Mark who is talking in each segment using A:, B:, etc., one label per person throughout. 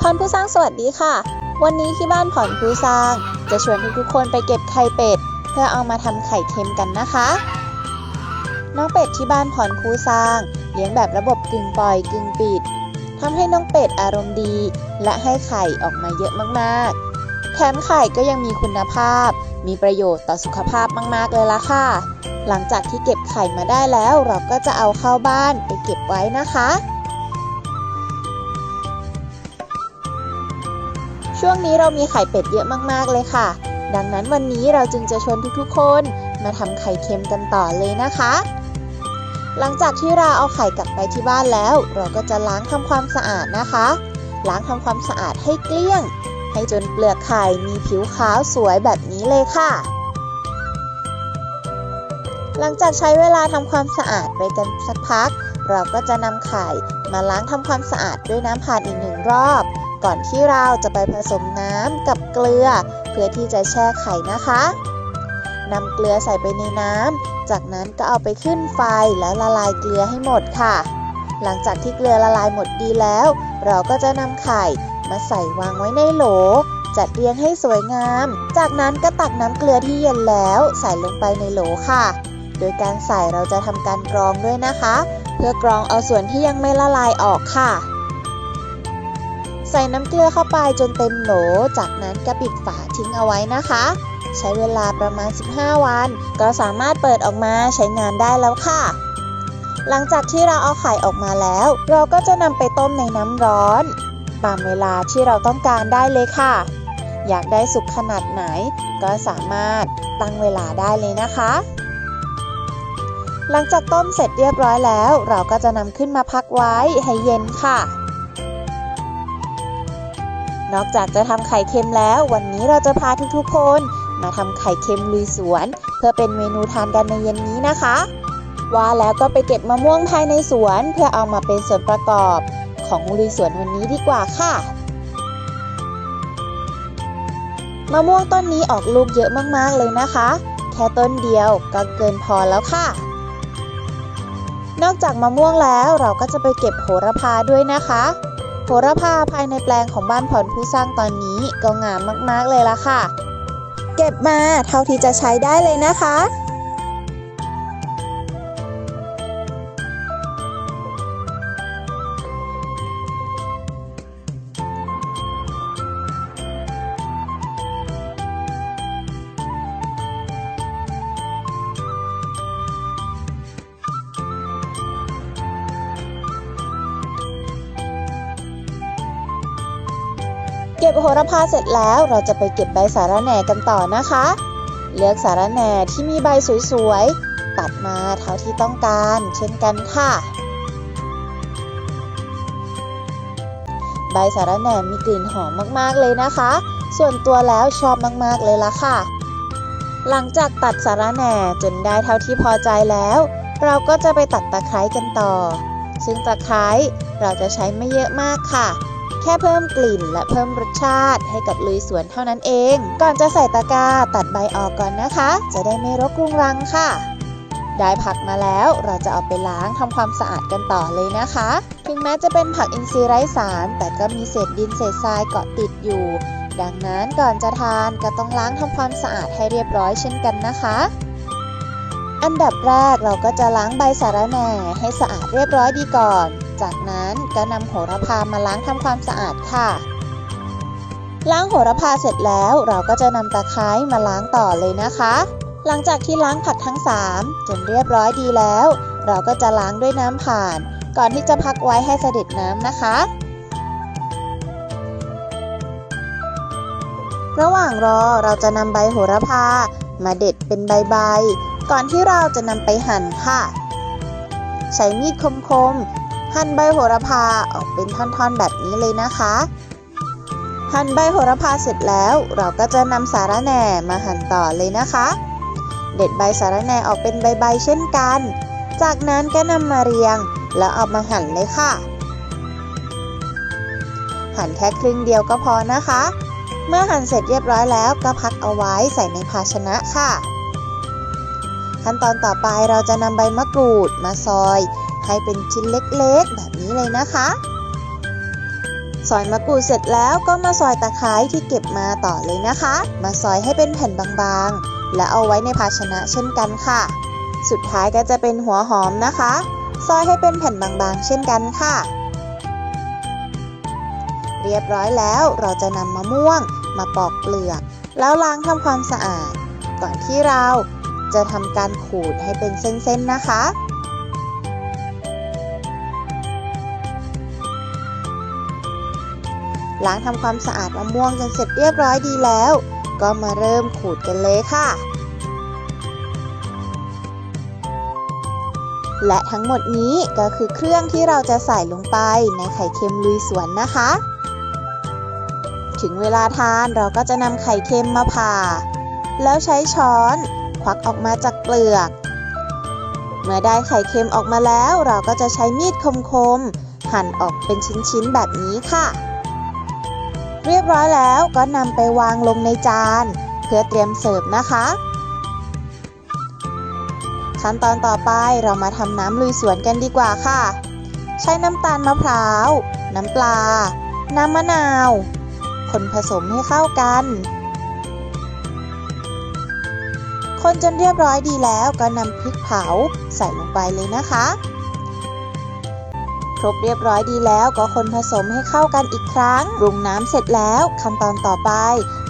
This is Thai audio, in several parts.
A: พรผู้สร้างสวัสดีค่ะ วันนี้ที่บ้านผ่อนผู้สร้าง จะชวนทุกๆคนไปเก็บไข่เป็ด เพื่อเอามาทำไข่เค็มกันนะคะ น้องเป็ดที่บ้านผ่อนคูสร้าง เลี้ยงแบบระบบกึ่งปล่อยกึ่งปิดทำให้น้องเป็ดอารมณ์ดี และให้ไข่ออกมาเยอะมากๆ แถมไข่ก็ยังมีคุณภาพ มีประโยชน์ต่อสุขภาพมากๆเลยล่ะค่ะ หลังจากที่เก็บไข่มาได้แล้วเราก็จะเอาเข้าบ้านไปเก็บไว้นะคะ ช่วงนี้เรามีไข่เป็ดเยอะมากๆเลยค่ะ ดังนั้นวันนี้เราจึงจะชวนทุกๆ คนมาทำไข่เค็มกันต่อเลยนะคะ หลังจากที่เราเอาไข่กลับไปที่บ้านแล้ว เราก็จะล้างทำความสะอาดนะคะ ล้างทำความสะอาดให้เกลี้ยง ให้จนเปลือกไข่มีผิวขาวสวยแบบนี้เลยค่ะ หลังจากใช้เวลาทำความสะอาดไปกันสักพัก เราก็จะนำไข่มาล้างทำความสะอาดด้วยน้ำผ่านอีกหนึ่งรอบ ก่อนที่เราจะไปผสมน้ำกับเกลือ เพื่อที่จะแช่ไข่นะคะนำเกลือใส่ไปในน้ำ จากนั้นก็เอาไปขึ้นไฟแล้วละลายเกลือให้หมดค่ะ หลังจากที่เกลือละลายหมดดีแล้ว เราก็จะนำไข่มาใส่วางไว้ในโหล จัดเรียงให้สวยงาม จากนั้นก็ตักน้ำเกลือที่เย็นแล้วใส่ลงไปในโหลค่ะ โดยการใส่เราจะทำการกรองด้วยนะคะ เพื่อกรองเอาส่วนที่ยังไม่ละลายออกค่ะ ใส่น้ำเกลือเข้าไปจนเต็มโหล จากนั้นก็ปิดฝาทิ้งเอาไว้นะคะ ใช้เวลาประมาณ 15 วัน ก็สามารถเปิดออกมาใช้งานได้แล้วค่ะ หลังจากที่เราเอาไข่ออกมาแล้ว เราก็จะนำไปต้มในน้ำร้อน ตามเวลาที่เราต้องการได้เลยค่ะ อยากได้สุกขนาดไหน ก็สามารถตั้งเวลาได้เลยนะคะหลังจากต้มเสร็จเรียบร้อยแล้ว เราก็จะนำขึ้นมาพักไว้ให้เย็นค่ะ นอกจากจะทำไข่เค็มแล้ว วันนี้เราจะพาทุกๆคน มาทำไข่เค็มลุยสวน เพื่อเป็นเมนูทานกันในเย็นนี้นะคะ ว่าแล้วก็ไปเก็บมะม่วงภายในสวน เพื่อเอามาเป็นส่วนประกอบของลุยสวนวันนี้ดีกว่าค่ะมะม่วงต้นนี้ออกลูกเยอะมากๆเลยนะคะ แค่ต้นเดียวก็เกินพอแล้วค่ะ นอกจากมะม่วงแล้วเราก็จะไปเก็บโหระพาด้วยนะคะ หระพาภายในแปลงของบ้านผ่อนผู้สร้างตอนนี้ก็งามมากๆเลยละค่ะ เก็บมาเท่าที่จะใช้ได้เลยนะคะ เก็บโหระพาเสร็จแล้วเราจะไปเก็บใบสาระแหน่กันต่อนะคะ เลือกสาระแหน่ที่มีใบสวยๆ ตัดมาเท่าที่ต้องการ เช่นกันค่ะ ใบสาระแหน่มีกลิ่นหอมมากๆเลยนะคะ ส่วนตัวแล้วชอบมากๆเลยละค่ะ หลังจากตัดสาระแหน่จนได้เท่าที่พอใจแล้ว เราก็จะไปตัดตะไคร้กันต่อ ซึ่งตะไคร้เราจะใช้ไม่เยอะมากค่ะ แค่เพิ่มกลิ่นและเพิ่มรสชาติให้กับลุยสวนเท่านั้นเอง ก่อนจะใส่ตะกร้าตัดใบออกก่อนนะคะ จะได้ไม่รกรุงรังค่ะได้ผักมาแล้วเราจะเอาไปล้างทำความสะอาดกันต่อเลยนะคะ ถึงแม้จะเป็นผักอินทรีย์ไร้สาร แต่ก็มีเศษดินเศษทรายเกาะติดอยู่ ดังนั้นก่อนจะทานก็ต้องล้างทำความสะอาดให้เรียบร้อยเช่นกันนะคะ อันดับแรกเราก็จะล้างใบสาระแหน่ให้สะอาดเรียบร้อยดีก่อน จากนั้นก็นำโหระพามาล้างทำความสะอาดค่ะ ล้างโหระพาเสร็จแล้วเราก็จะนำตะไคร้มาล้างต่อเลยนะคะ หลังจากที่ล้างผักทั้ง 3 จนเรียบร้อยดีแล้ว เราก็จะล้างด้วยน้ำผ่าน ก่อนที่จะพักไว้ให้เสด็จน้ำนะคะ ระหว่างรอเราจะนำใบโหระพา มาเด็ดเป็นใบๆก่อนที่เราจะนำไปหั่นค่ะใช้มีดคม หั่นใบโหระพาออกเป็นท่อนๆแบบนี้เลยนะคะ หั่นใบโหระพาเสร็จแล้วเราก็จะนำสาระแหน่มาหั่นต่อเลยนะคะ เด็ดใบสาระแหน่ออกเป็นใบๆเช่นกัน จากนั้นก็นำมาเรียง แล้วเอามาหั่นเลยค่ะ หั่นแค่ครึ่งเดียวก็พอนะคะ เมื่อหั่นเสร็จเรียบร้อยแล้วก็พักเอาไว้ใส่ในภาชนะค่ะ ขั้นตอนต่อไปเราจะนำใบมะกรูดมาซอย ให้เป็นชิ้นเล็กๆ แบบนี้เลยนะคะ ซอยมะกรูดเสร็จแล้วก็มาซอยตะไคร้ที่เก็บมาต่อเลยนะคะ มาซอยให้เป็นแผ่นบางๆ และเอาไว้ในภาชนะเช่นกันค่ะ สุดท้ายก็จะเป็นหัวหอมนะคะ ซอยให้เป็นแผ่นบางๆ เช่นกันค่ะ เรียบร้อยแล้วเราจะนำมะม่วง มาปอกเปลือก แล้วล้างทำความสะอาด ก่อนที่เราจะทำการขูดให้เป็นเส้นๆนะคะ ล้างทำความสะอาดมะม่วงจนเสร็จเรียบร้อยดีแล้ว ก็มาเริ่มขูดกันเลยค่ะ และทั้งหมดนี้ก็คือเครื่องที่เราจะใส่ลงไปในไข่เค็มลุยสวนนะคะ ถึงเวลาทานเราก็จะนำไข่เค็มมาผ่า แล้วใช้ช้อนควักออกมาจากเปลือก เมื่อได้ไข่เค็มออกมาแล้ว เราก็จะใช้มีดคมๆหั่นออกเป็นชิ้นๆแบบนี้ค่ะ เรียบร้อยแล้วก็นำไปวางลงในจาน เพื่อเตรียมเสิร์ฟนะคะ ขั้นตอนต่อไปเรามาทำน้ำลุยสวนกันดีกว่าค่ะ ใช้น้ำตาลมะพร้าว น้ำปลา น้ำมะนาว คนผสมให้เข้ากัน คนจนเรียบร้อยดีแล้วก็นำพริกเผาใส่ลงไปเลยนะคะ ครบเรียบร้อยดีแล้วก็คนผสมให้เข้ากันอีกครั้งปรุงน้ำเสร็จแล้วขั้นตอนต่อไป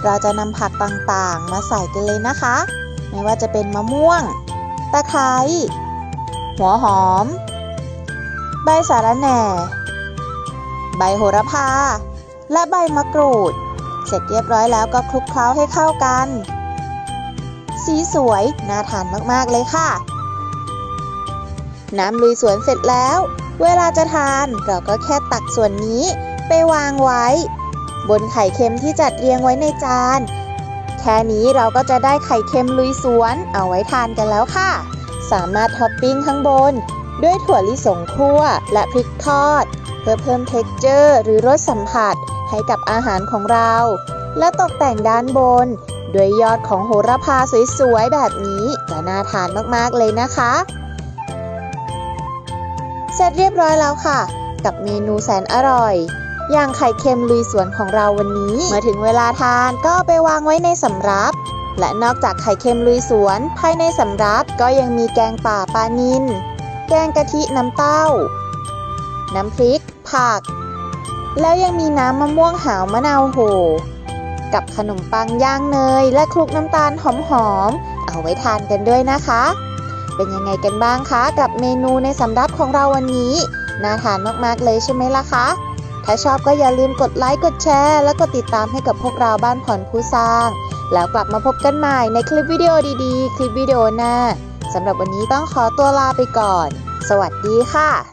A: เราจะนำผักต่างๆ มาใส่กันเลยนะคะ ไม่ว่าจะเป็นมะม่วง ตะไคร้หัวหอม ใบสาระแหน่ ใบโหระพา และใบมะกรูด เสร็จเรียบร้อยแล้วก็คลุกเคล้าให้เข้ากัน สีสวยน่าทานมากๆเลยค่ะ น้ำลุยสวนเสร็จแล้ว เวลาจะทานเราก็แค่ตักส่วนนี้ไปวางไว้ บนไข่เค็มที่จัดเรียงไว้ในจาน แค่นี้เราก็จะได้ไข่เค็มลุยสวนเอาไว้ทานกันแล้วค่ะ สามารถท็อปปิ้งข้างบน ด้วยถั่วลิสงคั่วและพริกทอด เพื่อเพิ่มเท็กเจอร์หรือรสสัมผัสให้กับอาหารของเรา และตกแต่งด้านบน ด้วยยอดของโหระพาสวยๆแบบนี้ก็น่าทานมากๆเลยนะคะ ร็จเรียบร้อยแล้วค่ะ กับเมนูแสนอร่อยอย่างไข่เค็มลุยสวนของเราวันนี้ เมื่อถึงเวลาทานก็ไปวางไว้ในสำรับ และนอกจากไข่เค็มลุยสวน ภายในสำรับก็ยังมีแกงป่าปลานิลแกงกะทิน้ำเต้า น้ำพริก ผัก แล้วยังมีน้ำมะม่วงหาวมะนาวโห กับขนมปังย่างเนย และคลุกน้ำตาลหอมๆเอาไว้ทานกันด้วยนะคะ เป็นยังไงกันบ้างคะ กับเมนูในสำรับของเราวันนี้ น่าทานมากๆเลยใช่ไหมล่ะคะ ถ้าชอบก็อย่าลืมกดไลค์กดแชร์ และกดติดตามให้กับพวกเราบ้านผ่อนผู้สร้าง แล้วกลับมาพบกันใหม่ในคลิปวิดีโอดีๆ คลิปวิดีโอหน้าสำหรับวันนี้ต้องขอตัวลาไปก่อน สวัสดีค่ะ